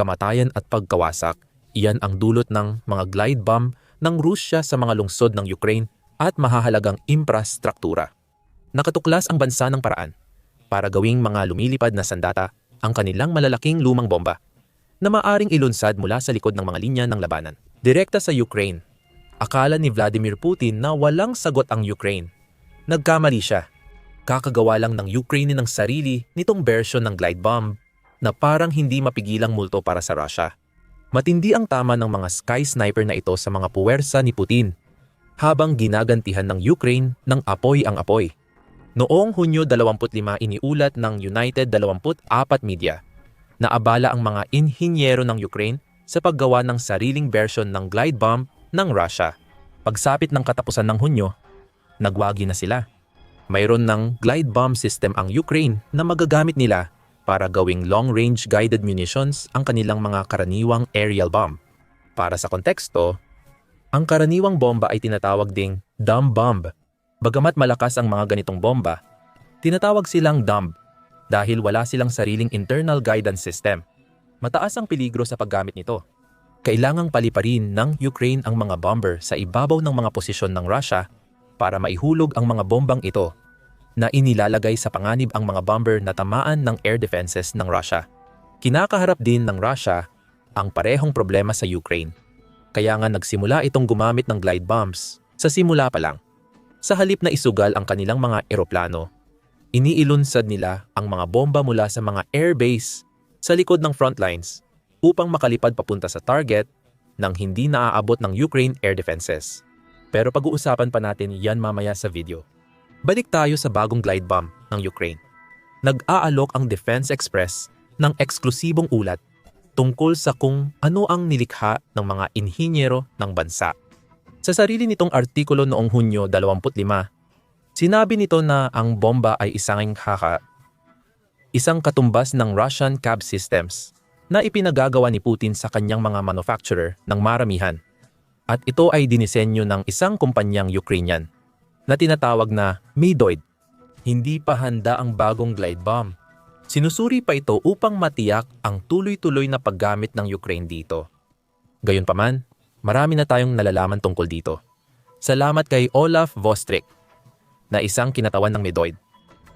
kamatayan at pagkawasak. Iyan ang dulot ng mga glide bomb ng Rusya sa mga lungsod ng Ukraine at mahahalagang infrastruktura. Nakatuklas ang bansa ng paraan para gawing mga lumilipad na sandata ang kanilang malalaking lumang bomba na maaring ilunsad mula sa likod ng mga linya ng labanan. Direkta sa Ukraine. Akala ni Vladimir Putin na walang sagot ang Ukraine. Nagkamali siya. Kakagawa lang ng Ukraine ng sarili nitong version ng glide bomb na parang hindi mapigilang multo para sa Russia. Matindi ang tama ng mga sky sniper na ito sa mga puwersa ni Putin habang ginagantihan ng Ukraine ng apoy ang apoy. Noong Hunyo 25 iniulat ng United 24 Media na abala ang mga inhinyero ng Ukraine sa paggawa ng sariling version ng glide bomb ng Russia. Pagsapit ng katapusan ng Hunyo, nagwagi na sila. Mayroon ng glide bomb system ang Ukraine na magagamit nila para gawing long-range guided munitions ang kanilang mga karaniwang aerial bomb. Para sa konteksto, ang karaniwang bomba ay tinatawag ding dumb bomb. Bagamat malakas ang mga ganitong bomba, tinatawag silang dumb dahil wala silang sariling internal guidance system. Mataas ang peligro sa paggamit nito. Kailangang paliparin ng Ukraine ang mga bomber sa ibabaw ng mga posisyon ng Russia para maihulog ang mga bombang ito na inilalagay sa panganib ang mga bomber na tamaan ng air defenses ng Russia. Kinakaharap din ng Russia ang parehong problema sa Ukraine. Kaya nga nagsimula itong gumamit ng glide bombs sa simula pa lang. Sa halip na isugal ang kanilang mga eroplano, iniilunsad nila ang mga bomba mula sa mga airbase sa likod ng front lines upang makalipad papunta sa target nang hindi naaabot ng Ukraine air defenses. Pero pag-uusapan pa natin yan mamaya sa video. Balik tayo sa bagong glide bomb ng Ukraine. Nag-aalok ang Defense Express ng eksklusibong ulat tungkol sa kung ano ang nilikha ng mga inhinyero ng bansa. Sa sarili nitong artikulo noong Hunyo 25, sinabi nito na ang bomba ay isang haka, isang katumbas ng Russian cab systems na ipinagagawa ni Putin sa kanyang mga manufacturer ng maramihan. At ito ay dinisenyo ng isang kumpanyang Ukrainian na tinatawag na Midoid. Hindi pa handa ang bagong glide bomb. Sinusuri pa ito upang matiyak ang tuloy-tuloy na paggamit ng Ukraine dito. Gayunpaman, marami na tayong nalalaman tungkol dito. Salamat kay Olaf Vostrik na isang kinatawan ng Midoid.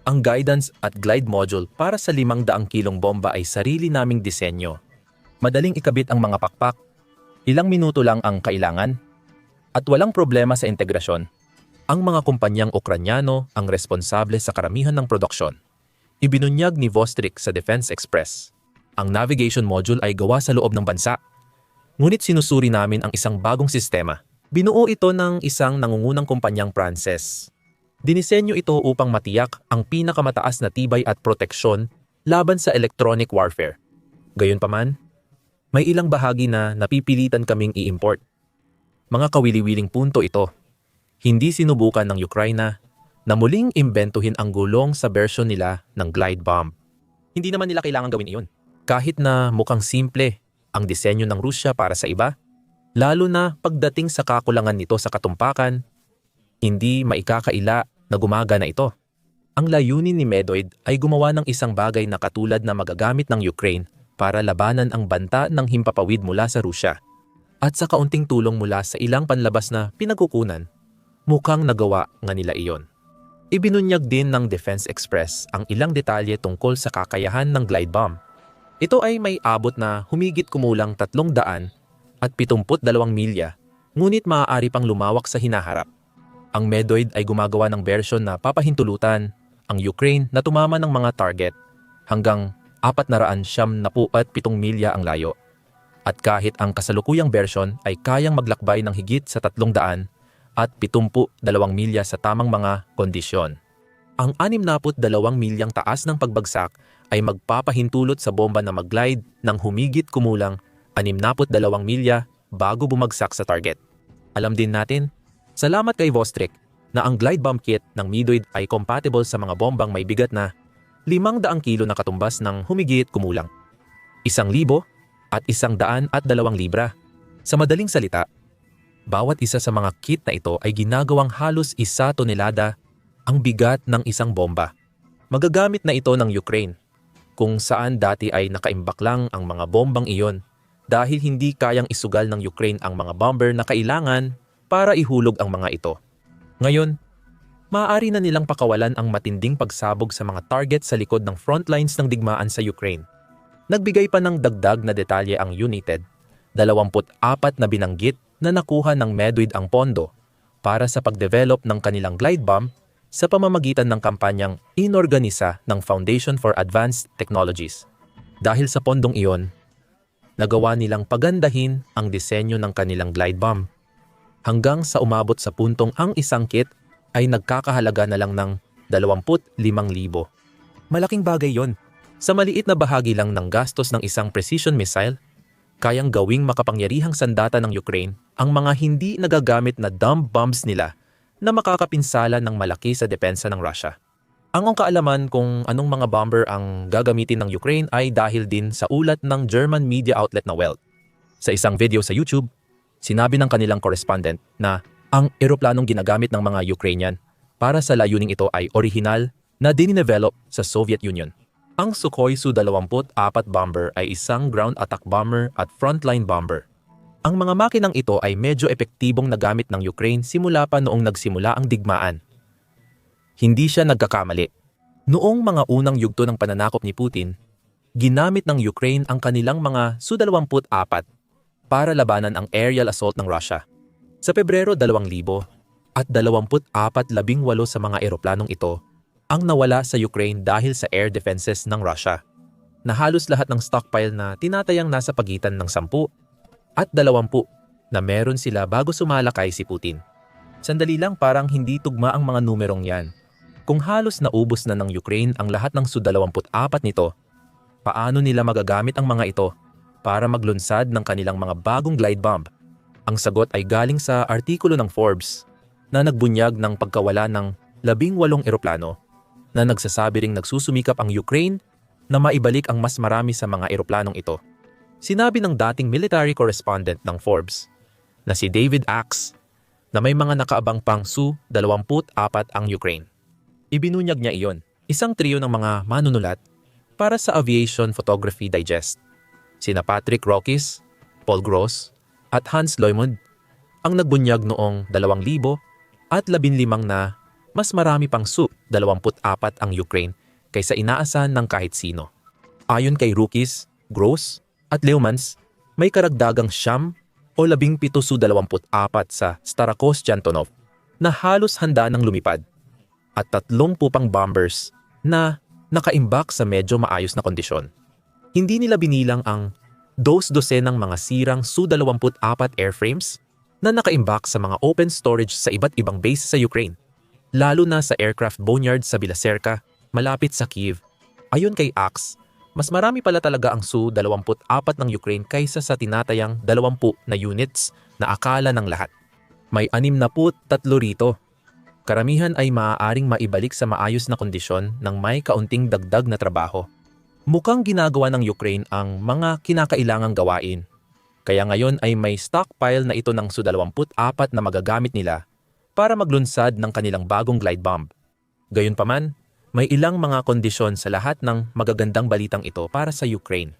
Ang guidance at glide module para sa 500 kilong bomba ay sarili naming disenyo. Madaling ikabit ang mga pakpak, ilang minuto lang ang kailangan, at walang problema sa integrasyon ang mga kumpanyang Ukranyano ang responsable sa karamihan ng produksyon. Ibinunyag ni Vostrik sa Defense Express. Ang navigation module ay gawa sa loob ng bansa. Ngunit sinusuri namin ang isang bagong sistema. Binuo ito ng isang nangungunang kumpanyang Pranses. Dinisenyo ito upang matiyak ang pinakamataas na tibay at proteksyon laban sa electronic warfare. Gayunpaman, may ilang bahagi na napipilitan kaming i-import. Mga kawili-wiling punto ito hindi sinubukan ng Ukraine na muling imbentuhin ang gulong sa version nila ng glide bomb. Hindi naman nila kailangan gawin iyon. Kahit na mukhang simple ang disenyo ng Rusya para sa iba, lalo na pagdating sa kakulangan nito sa katumpakan, hindi maikakaila na gumagana ito. Ang layunin ni Medoid ay gumawa ng isang bagay na katulad na magagamit ng Ukraine para labanan ang banta ng himpapawid mula sa Rusya at sa kaunting tulong mula sa ilang panlabas na pinagkukunan Mukhang nagawa nga nila iyon. Ibinunyag din ng Defense Express ang ilang detalye tungkol sa kakayahan ng glide bomb. Ito ay may abot na humigit kumulang 300 at 72 milya, ngunit maaari pang lumawak sa hinaharap. Ang Medoid ay gumagawa ng version na papahintulutan ang Ukraine na tumama ng mga target hanggang 477 milya ang layo. At kahit ang kasalukuyang version ay kayang maglakbay ng higit sa 300 at 72 milya sa tamang mga kondisyon. Ang 62 milyang taas ng pagbagsak ay magpapahintulot sa bomba na mag-glide ng humigit kumulang 62 milya bago bumagsak sa target. Alam din natin, salamat kay Vostrik na ang glide bomb kit ng Midoid ay compatible sa mga bombang may bigat na 500 kilo na katumbas ng humigit kumulang. Isang libo at isang daan at dalawang libra. Sa madaling salita, bawat isa sa mga kit na ito ay ginagawang halos isa tonelada ang bigat ng isang bomba. Magagamit na ito ng Ukraine. kung saan dati ay nakaimbak lang ang mga bombang iyon dahil hindi kayang isugal ng Ukraine ang mga bomber na kailangan para ihulog ang mga ito. Ngayon, maaari na nilang pakawalan ang matinding pagsabog sa mga target sa likod ng front lines ng digmaan sa Ukraine. Nagbigay pa ng dagdag na detalye ang United, 24 na binanggit na nakuha ng Medwid ang pondo para sa pagdevelop ng kanilang glide bomb sa pamamagitan ng kampanyang inorganisa ng Foundation for Advanced Technologies. Dahil sa pondong iyon, nagawa nilang pagandahin ang disenyo ng kanilang glide bomb hanggang sa umabot sa puntong ang isang kit ay nagkakahalaga na lang ng 25,000. Malaking bagay yon. Sa maliit na bahagi lang ng gastos ng isang precision missile, kayang gawing makapangyarihang sandata ng Ukraine ang mga hindi nagagamit na dumb bombs nila na makakapinsala ng malaki sa depensa ng Russia. Ang ang kaalaman kung anong mga bomber ang gagamitin ng Ukraine ay dahil din sa ulat ng German media outlet na Welt. Sa isang video sa YouTube, sinabi ng kanilang correspondent na ang eroplanong ginagamit ng mga Ukrainian para sa layuning ito ay orihinal na dinidevelop sa Soviet Union. Ang Sukhoi Su-24 bomber ay isang ground attack bomber at frontline bomber. Ang mga makinang ito ay medyo epektibong nagamit ng Ukraine simula pa noong nagsimula ang digmaan. Hindi siya nagkakamali. Noong mga unang yugto ng pananakop ni Putin, ginamit ng Ukraine ang kanilang mga Su-24 para labanan ang aerial assault ng Russia. Sa Pebrero 2000 at 24 labing walo sa mga eroplanong ito ang nawala sa Ukraine dahil sa air defenses ng Russia na halos lahat ng stockpile na tinatayang nasa pagitan ng 10 at 20 na meron sila bago sumalakay si Putin. Sandali lang parang hindi tugma ang mga numerong yan. Kung halos naubos na ng Ukraine ang lahat ng Su-24 nito, paano nila magagamit ang mga ito para maglunsad ng kanilang mga bagong glide bomb? Ang sagot ay galing sa artikulo ng Forbes na nagbunyag ng pagkawala ng labing walong eroplano na nagsasabi ring nagsusumikap ang Ukraine na maibalik ang mas marami sa mga eroplanong ito. Sinabi ng dating military correspondent ng Forbes na si David Axe na may mga nakaabang pang Su-24 ang Ukraine. Ibinunyag niya iyon, isang trio ng mga manunulat para sa Aviation Photography Digest. Sina Patrick Rockis, Paul Gross, at Hans Leumund ang nagbunyag noong 2000 at 15 na mas marami pang Su-24 ang Ukraine kaysa inaasahan ng kahit sino. Ayon kay Rookies, Gross at Leumans, may karagdagang siyam o labing pito Su-24 sa Starakos Chantonov na halos handa ng lumipad at tatlong pupang bombers na nakaimbak sa medyo maayos na kondisyon. Hindi nila binilang ang dos-dosenang mga sirang Su-24 airframes na nakaimbak sa mga open storage sa iba't ibang base sa Ukraine lalo na sa aircraft boneyard sa Bilaserka, malapit sa Kiev. Ayon kay Axe, mas marami pala talaga ang Su-24 ng Ukraine kaysa sa tinatayang 20 na units na akala ng lahat. May 63 rito. Karamihan ay maaaring maibalik sa maayos na kondisyon ng may kaunting dagdag na trabaho. Mukhang ginagawa ng Ukraine ang mga kinakailangang gawain. Kaya ngayon ay may stockpile na ito ng Su-24 na magagamit nila para maglunsad ng kanilang bagong glide bomb. Gayunpaman, may ilang mga kondisyon sa lahat ng magagandang balitang ito para sa Ukraine.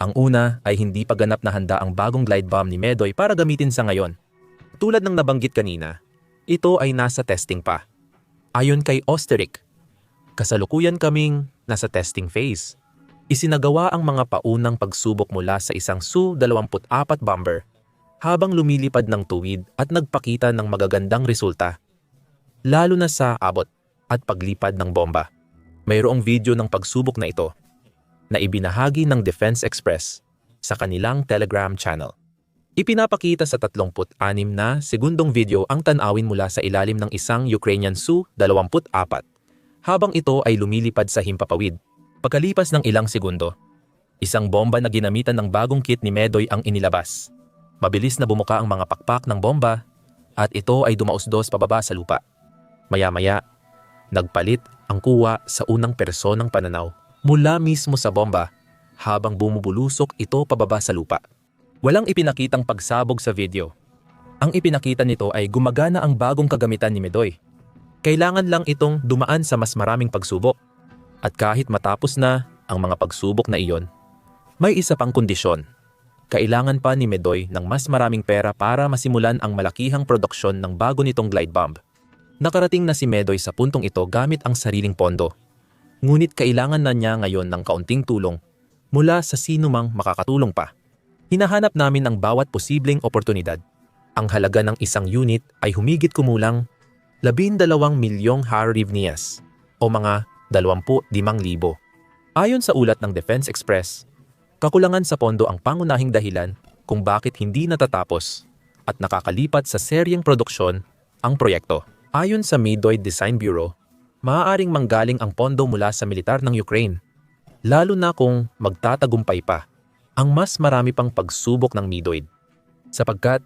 Ang una ay hindi pa ganap na handa ang bagong glide bomb ni Medoy para gamitin sa ngayon. Tulad ng nabanggit kanina, ito ay nasa testing pa. Ayon kay Osterich, kasalukuyan kaming nasa testing phase. Isinagawa ang mga paunang pagsubok mula sa isang Su-24 bomber habang lumilipad ng tuwid at nagpakita ng magagandang resulta, lalo na sa abot at paglipad ng bomba. Mayroong video ng pagsubok na ito na ibinahagi ng Defense Express sa kanilang Telegram channel. Ipinapakita sa 36 na segundong video ang tanawin mula sa ilalim ng isang Ukrainian Su-24 habang ito ay lumilipad sa himpapawid. Pagkalipas ng ilang segundo, isang bomba na ginamitan ng bagong kit ni Medoy ang inilabas Mabilis na bumuka ang mga pakpak ng bomba at ito ay dumausdos pababa sa lupa. Maya-maya, nagpalit ang kuwa sa unang personang pananaw mula mismo sa bomba habang bumubulusok ito pababa sa lupa. Walang ipinakitang pagsabog sa video. Ang ipinakita nito ay gumagana ang bagong kagamitan ni Medoy. Kailangan lang itong dumaan sa mas maraming pagsubok. At kahit matapos na ang mga pagsubok na iyon, may isa pang kondisyon. Kailangan pa ni Medoy ng mas maraming pera para masimulan ang malakihang produksyon ng bago nitong glide bomb. Nakarating na si Medoy sa puntong ito gamit ang sariling pondo. Ngunit kailangan na niya ngayon ng kaunting tulong mula sa sinumang makakatulong pa. Hinahanap namin ang bawat posibleng oportunidad. Ang halaga ng isang unit ay humigit kumulang 12 milyong harivnias o mga 25,000. Ayon sa ulat ng Defense Express, kakulangan sa pondo ang pangunahing dahilan kung bakit hindi natatapos at nakakalipat sa seryeng produksyon ang proyekto. Ayon sa Midoy Design Bureau, maaaring manggaling ang pondo mula sa militar ng Ukraine, lalo na kung magtatagumpay pa ang mas marami pang pagsubok ng Midoid. Sapagkat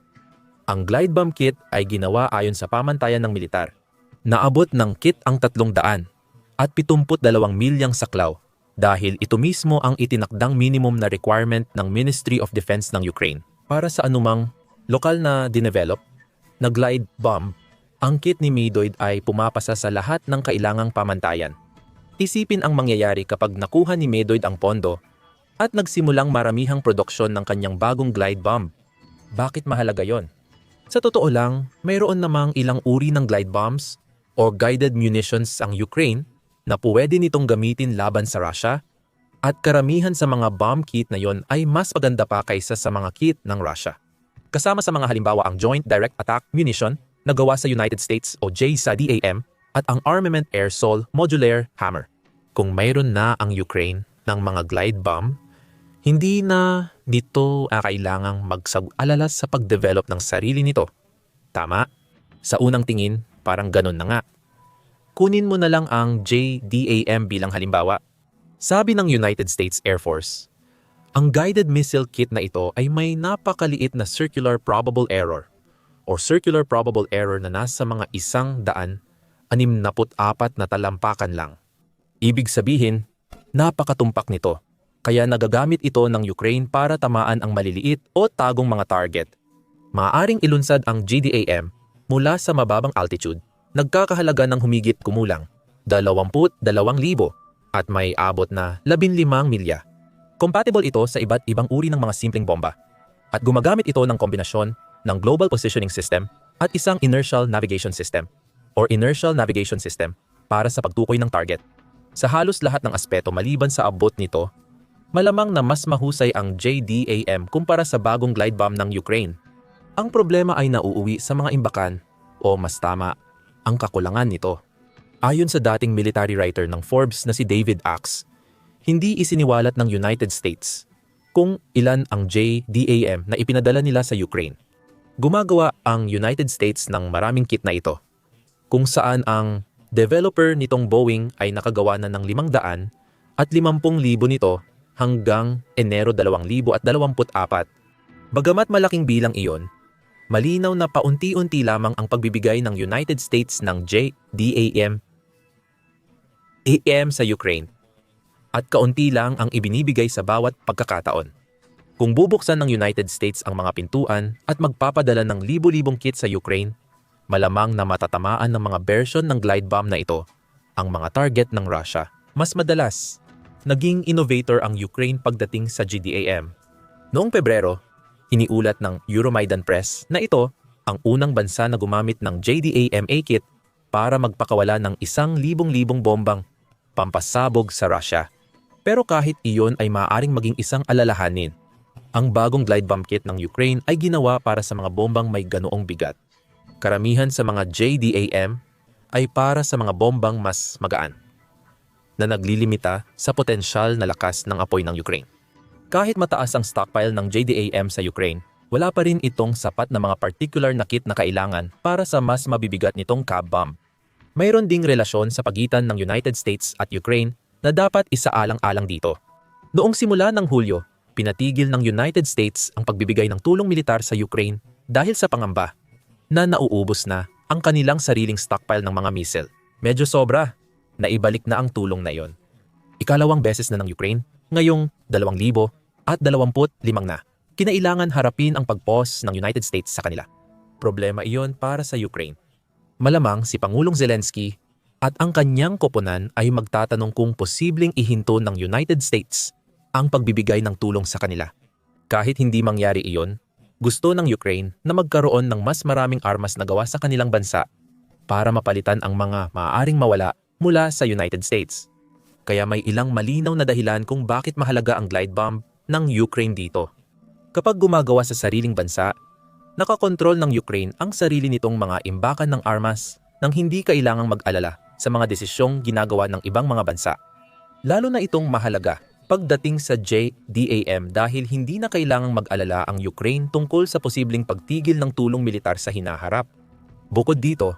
ang glide bomb kit ay ginawa ayon sa pamantayan ng militar. Naabot ng kit ang 300 at 72 milyang saklaw dahil ito mismo ang itinakdang minimum na requirement ng Ministry of Defense ng Ukraine para sa anumang lokal na dinevelop na glide bomb. Ang kit ni Midoid ay pumapasa sa lahat ng kailangang pamantayan. Isipin ang mangyayari kapag nakuha ni Medoid ang pondo at nagsimulang maramihang produksyon ng kanyang bagong glide bomb. Bakit mahalaga yon? Sa totoo lang, mayroon namang ilang uri ng glide bombs or guided munitions ang Ukraine na pwede nitong gamitin laban sa Russia at karamihan sa mga bomb kit na yon ay mas maganda pa kaysa sa mga kit ng Russia. Kasama sa mga halimbawa ang Joint Direct Attack Munition na gawa sa United States o JSADAM at ang Armament Air Sol Modular Hammer. Kung mayroon na ang Ukraine ng mga glide bomb, hindi na nito kailangang magsag-alala sa pagdevelop ng sarili nito. Tama? Sa unang tingin, parang ganun na nga kunin mo na lang ang JDAM bilang halimbawa. Sabi ng United States Air Force, ang guided missile kit na ito ay may napakaliit na circular probable error or circular probable error na nasa mga isang daan apat na talampakan lang. Ibig sabihin, napakatumpak nito. Kaya nagagamit ito ng Ukraine para tamaan ang maliliit o tagong mga target. Maaring ilunsad ang GDAM mula sa mababang altitude nagkakahalaga ng humigit kumulang 22,000 at may abot na 15 milya. Compatible ito sa iba't ibang uri ng mga simpleng bomba at gumagamit ito ng kombinasyon ng Global Positioning System at isang Inertial Navigation System or Inertial Navigation System para sa pagtukoy ng target. Sa halos lahat ng aspeto maliban sa abot nito, malamang na mas mahusay ang JDAM kumpara sa bagong glide bomb ng Ukraine. Ang problema ay nauuwi sa mga imbakan o mas tama ang kakulangan nito. Ayon sa dating military writer ng Forbes na si David Axe, hindi isiniwalat ng United States kung ilan ang JDAM na ipinadala nila sa Ukraine. Gumagawa ang United States ng maraming kit na ito, kung saan ang developer nitong Boeing ay nakagawa na ng 500 at 50,000 nito hanggang Enero 2024. Bagamat malaking bilang iyon, malinaw na paunti-unti lamang ang pagbibigay ng United States ng JDAM AM sa Ukraine at kaunti lang ang ibinibigay sa bawat pagkakataon. Kung bubuksan ng United States ang mga pintuan at magpapadala ng libo-libong kit sa Ukraine, malamang na matatamaan ng mga version ng glide bomb na ito ang mga target ng Russia. Mas madalas, naging innovator ang Ukraine pagdating sa GDAM. Noong Pebrero, Iniulat ng Euromaidan Press na ito ang unang bansa na gumamit ng JDAMA kit para magpakawala ng isang libong-libong bombang pampasabog sa Russia. Pero kahit iyon ay maaaring maging isang alalahanin, ang bagong glide bomb kit ng Ukraine ay ginawa para sa mga bombang may ganoong bigat. Karamihan sa mga JDAM ay para sa mga bombang mas magaan na naglilimita sa potensyal na lakas ng apoy ng Ukraine. Kahit mataas ang stockpile ng JDAM sa Ukraine, wala pa rin itong sapat na mga particular na kit na kailangan para sa mas mabibigat nitong cab bomb. Mayroon ding relasyon sa pagitan ng United States at Ukraine na dapat isaalang-alang dito. Noong simula ng Hulyo, pinatigil ng United States ang pagbibigay ng tulong militar sa Ukraine dahil sa pangamba na nauubos na ang kanilang sariling stockpile ng mga missile. Medyo sobra, naibalik na ang tulong na yon. Ikalawang beses na ng Ukraine, ngayong 2,000 at 25 na. Kinailangan harapin ang pagpos ng United States sa kanila. Problema iyon para sa Ukraine. Malamang si Pangulong Zelensky At ang kanyang koponan ay magtatanong kung posibleng ihinto ng United States ang pagbibigay ng tulong sa kanila. Kahit hindi mangyari iyon, gusto ng Ukraine na magkaroon ng mas maraming armas na gawa sa kanilang bansa para mapalitan ang mga maaaring mawala mula sa United States. Kaya may ilang malinaw na dahilan kung bakit mahalaga ang glide bomb ng Ukraine dito. Kapag gumagawa sa sariling bansa, nakakontrol ng Ukraine ang sarili nitong mga imbakan ng armas nang hindi kailangang mag-alala sa mga desisyong ginagawa ng ibang mga bansa. Lalo na itong mahalaga pagdating sa JDAM dahil hindi na kailangang mag-alala ang Ukraine tungkol sa posibleng pagtigil ng tulong militar sa hinaharap. Bukod dito,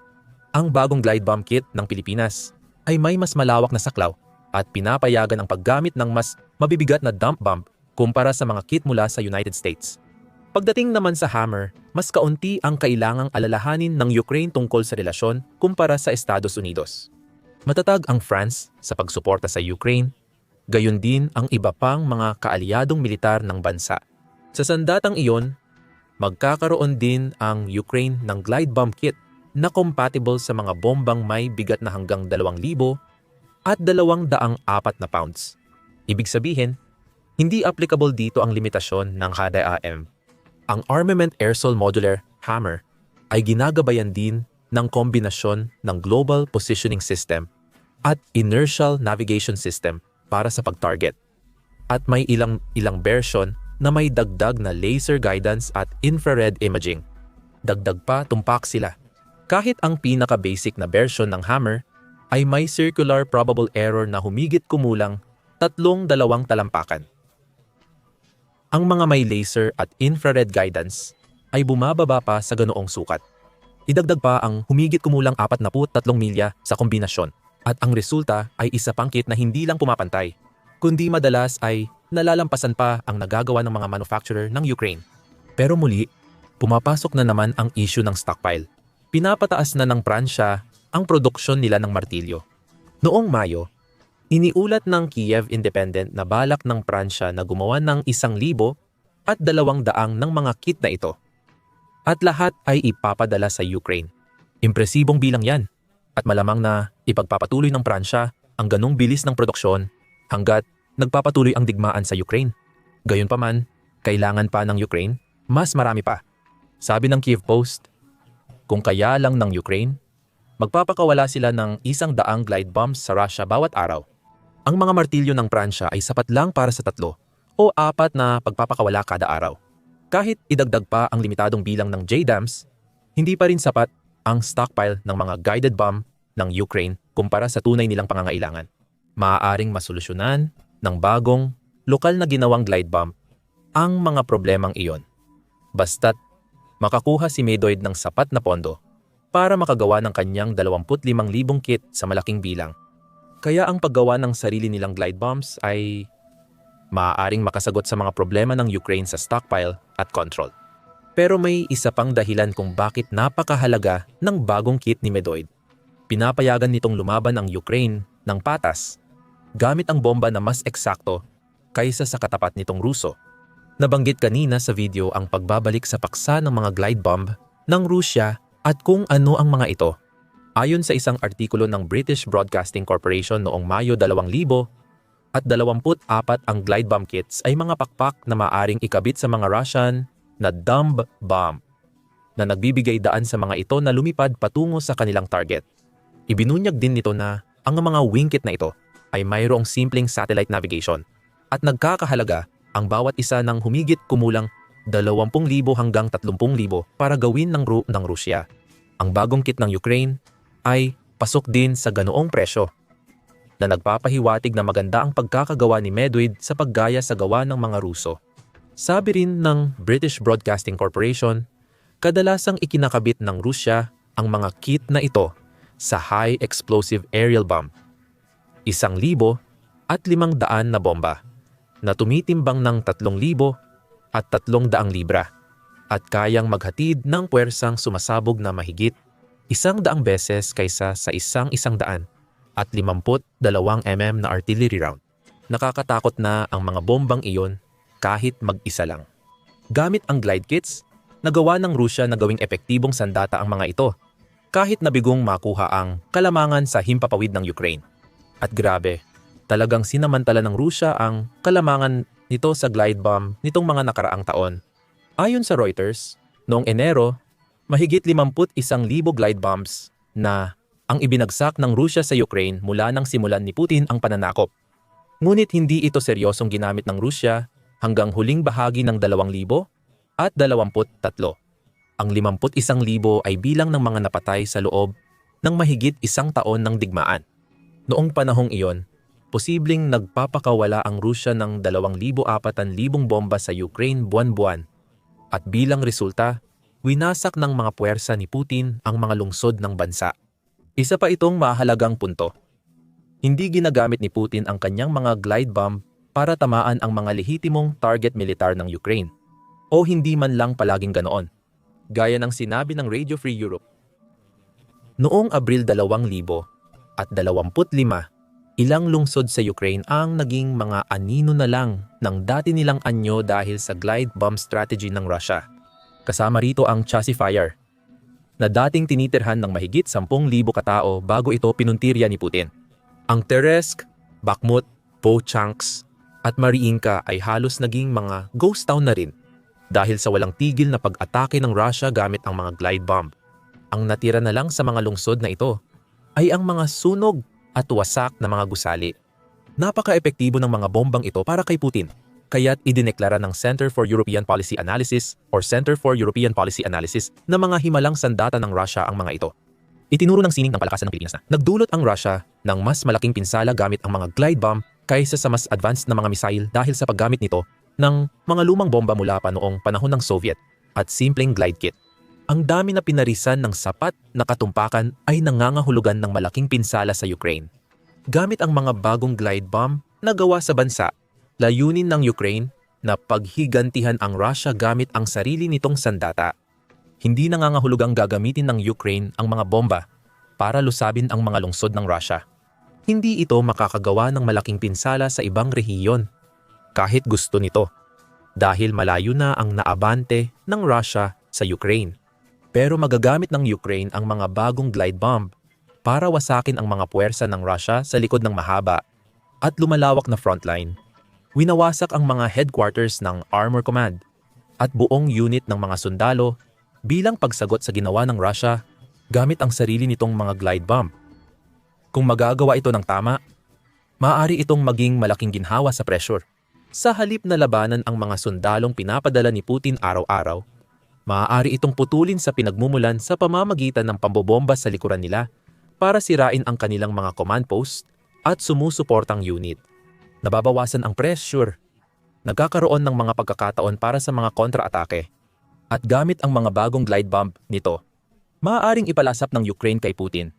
ang bagong glide bomb kit ng Pilipinas ay may mas malawak na saklaw at pinapayagan ang paggamit ng mas mabibigat na dump bomb kumpara sa mga kit mula sa United States. Pagdating naman sa hammer, mas kaunti ang kailangang alalahanin ng Ukraine tungkol sa relasyon kumpara sa Estados Unidos. Matatag ang France sa pagsuporta sa Ukraine, gayon din ang iba pang mga kaalyadong militar ng bansa. Sa sandatang iyon, magkakaroon din ang Ukraine ng glide bomb kit na compatible sa mga bombang may bigat na hanggang 2,000 at 204 na pounds. Ibig sabihin, hindi applicable dito ang limitasyon ng HDAM. Ang Armament Airsoil Modular Hammer ay ginagabayan din ng kombinasyon ng Global Positioning System at Inertial Navigation System para sa pag-target. At may ilang ilang version na may dagdag na laser guidance at infrared imaging. Dagdag pa tumpak sila. Kahit ang pinaka-basic na version ng hammer ay may circular probable error na humigit kumulang tatlong dalawang talampakan. Ang mga may laser at infrared guidance ay bumababa pa sa ganoong sukat. Idagdag pa ang humigit kumulang 43 milya sa kombinasyon at ang resulta ay isa pang kit na hindi lang pumapantay, kundi madalas ay nalalampasan pa ang nagagawa ng mga manufacturer ng Ukraine. Pero muli, pumapasok na naman ang issue ng stockpile. Pinapataas na ng Pransya ang produksyon nila ng martilyo. Noong Mayo, iniulat ng Kiev Independent na balak ng Pransya na gumawa ng isang libo at dalawang daang ng mga kit na ito. At lahat ay ipapadala sa Ukraine. Impresibong bilang yan at malamang na ipagpapatuloy ng Pransya ang ganong bilis ng produksyon hanggat nagpapatuloy ang digmaan sa Ukraine. Gayunpaman, kailangan pa ng Ukraine mas marami pa. Sabi ng Kiev Post, kung kaya lang ng Ukraine, magpapakawala sila ng isang daang glide bombs sa Russia bawat araw. Ang mga martilyo ng Pransya ay sapat lang para sa tatlo o apat na pagpapakawala kada araw. Kahit idagdag pa ang limitadong bilang ng JDAMs, hindi pa rin sapat ang stockpile ng mga guided bomb ng Ukraine kumpara sa tunay nilang pangangailangan. Maaaring masolusyonan ng bagong, lokal na ginawang glide bomb ang mga problemang iyon. Basta't makakuha si Medoid ng sapat na pondo para makagawa ng kanyang 25,000 kit sa malaking bilang. Kaya ang paggawa ng sarili nilang glide bombs ay maaaring makasagot sa mga problema ng Ukraine sa stockpile at control. Pero may isa pang dahilan kung bakit napakahalaga ng bagong kit ni Medoid. Pinapayagan nitong lumaban ang Ukraine ng patas gamit ang bomba na mas eksakto kaysa sa katapat nitong Ruso. Nabanggit kanina sa video ang pagbabalik sa paksa ng mga glide bomb ng Rusya at kung ano ang mga ito. Ayon sa isang artikulo ng British Broadcasting Corporation noong Mayo 2000, at 24 ang glide bomb kits ay mga pakpak na maaring ikabit sa mga Russian na dumb bomb na nagbibigay daan sa mga ito na lumipad patungo sa kanilang target. Ibinunyag din nito na ang mga wingkit na ito ay mayroong simpleng satellite navigation at nagkakahalaga ang bawat isa ng humigit kumulang 20,000 hanggang 30,000 para gawin ng route ng Rusya. Ang bagong kit ng Ukraine ay pasok din sa ganoong presyo na nagpapahiwatig na maganda ang pagkakagawa ni Medved sa paggaya sa gawa ng mga Ruso. Sabi rin ng British Broadcasting Corporation, kadalasang ikinakabit ng Rusya ang mga kit na ito sa high explosive aerial bomb. Isang libo at limang daan na bomba na tumitimbang ng tatlong libo at tatlong daang libra at kayang maghatid ng puwersang sumasabog na mahigit isang daang beses kaysa sa isang isang daan at 52 mm na artillery round. Nakakatakot na ang mga bombang iyon kahit mag-isa lang. Gamit ang glide kits, nagawa ng Rusya na gawing epektibong sandata ang mga ito. kahit nabigong makuha ang kalamangan sa himpapawid ng Ukraine. At grabe, talagang sinamantala ng Rusya ang kalamangan nito sa glide bomb nitong mga nakaraang taon. Ayon sa Reuters, noong Enero, mahigit 51,000 glide bombs na ang ibinagsak ng Rusya sa Ukraine mula nang simulan ni Putin ang pananakop. Ngunit hindi ito seryosong ginamit ng Rusya hanggang huling bahagi ng 2,000 at 23. Ang 51,000 ay bilang ng mga napatay sa loob ng mahigit isang taon ng digmaan. Noong panahong iyon, posibleng nagpapakawala ang Rusya ng 2,400 bomba sa Ukraine buwan-buwan. At bilang resulta, winasak ng mga puwersa ni Putin ang mga lungsod ng bansa. Isa pa itong mahalagang punto. Hindi ginagamit ni Putin ang kanyang mga glide bomb para tamaan ang mga lehitimong target militar ng Ukraine. O hindi man lang palaging ganoon. Gaya ng sinabi ng Radio Free Europe. Noong Abril 2000 at 25, ilang lungsod sa Ukraine ang naging mga anino na lang ng dati nilang anyo dahil sa glide bomb strategy ng Russia. Kasama rito ang Chassis Fire, na dating tinitirhan ng mahigit 10,000 katao bago ito pinuntirya ni Putin. Ang Teresk, Bakhmut, Vochanks, at Mariinka ay halos naging mga ghost town na rin dahil sa walang tigil na pag-atake ng Russia gamit ang mga glide bomb. Ang natira na lang sa mga lungsod na ito ay ang mga sunog at wasak na mga gusali. Napaka-epektibo ng mga bombang ito para kay Putin, kaya't idineklara ng Center for European Policy Analysis or Center for European Policy Analysis na mga himalang sandata ng Russia ang mga ito. Itinuro ng sining ng palakasan ng Pilipinas na nagdulot ang Russia ng mas malaking pinsala gamit ang mga glide bomb kaysa sa mas advanced na mga missile dahil sa paggamit nito ng mga lumang bomba mula pa noong panahon ng Soviet at simpleng glide kit. Ang dami na pinarisan ng sapat na katumpakan ay nangangahulugan ng malaking pinsala sa Ukraine. Gamit ang mga bagong glide bomb na gawa sa bansa, layunin ng Ukraine na paghigantihan ang Russia gamit ang sarili nitong sandata. Hindi nangangahulugang gagamitin ng Ukraine ang mga bomba para lusabin ang mga lungsod ng Russia. Hindi ito makakagawa ng malaking pinsala sa ibang rehiyon kahit gusto nito dahil malayo na ang naabante ng Russia sa Ukraine. Pero magagamit ng Ukraine ang mga bagong glide bomb para wasakin ang mga puwersa ng Russia sa likod ng mahaba at lumalawak na frontline. Winawasak ang mga headquarters ng Armor Command at buong unit ng mga sundalo bilang pagsagot sa ginawa ng Russia gamit ang sarili nitong mga glide bomb. Kung magagawa ito ng tama, maaari itong maging malaking ginhawa sa pressure. Sa halip na labanan ang mga sundalong pinapadala ni Putin araw-araw, maaari itong putulin sa pinagmumulan sa pamamagitan ng pambobomba sa likuran nila para sirain ang kanilang mga command post at sumusuportang unit. Nababawasan ang pressure. Nagkakaroon ng mga pagkakataon para sa mga kontra-atake. At gamit ang mga bagong glide bomb nito, maaaring ipalasap ng Ukraine kay Putin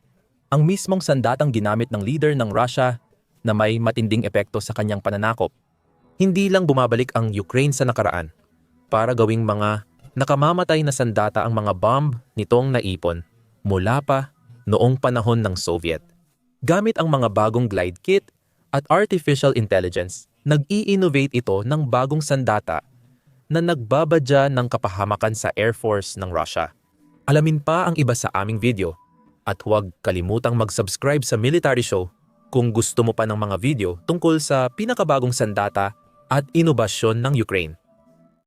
ang mismong sandatang ginamit ng leader ng Russia na may matinding epekto sa kanyang pananakop. Hindi lang bumabalik ang Ukraine sa nakaraan para gawing mga nakamamatay na sandata ang mga bomb nitong naipon mula pa noong panahon ng Soviet. Gamit ang mga bagong glide kit at artificial intelligence, nag-i-innovate ito ng bagong sandata na nagbabadya ng kapahamakan sa Air Force ng Russia. Alamin pa ang iba sa aming video at huwag kalimutang mag-subscribe sa Military Show kung gusto mo pa ng mga video tungkol sa pinakabagong sandata at inobasyon ng Ukraine.